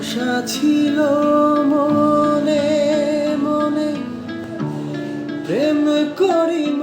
আশা ছিল মনে মনে। প্রেম করিম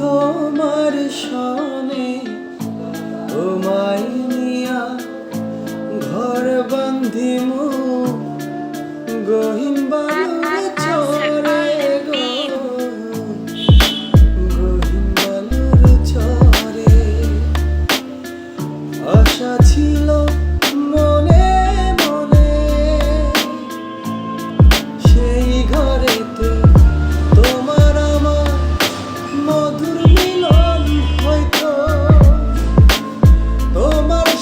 তোমার সনে, তোমায় নিয়া ঘর চরে গো, গহিন আশা ছিল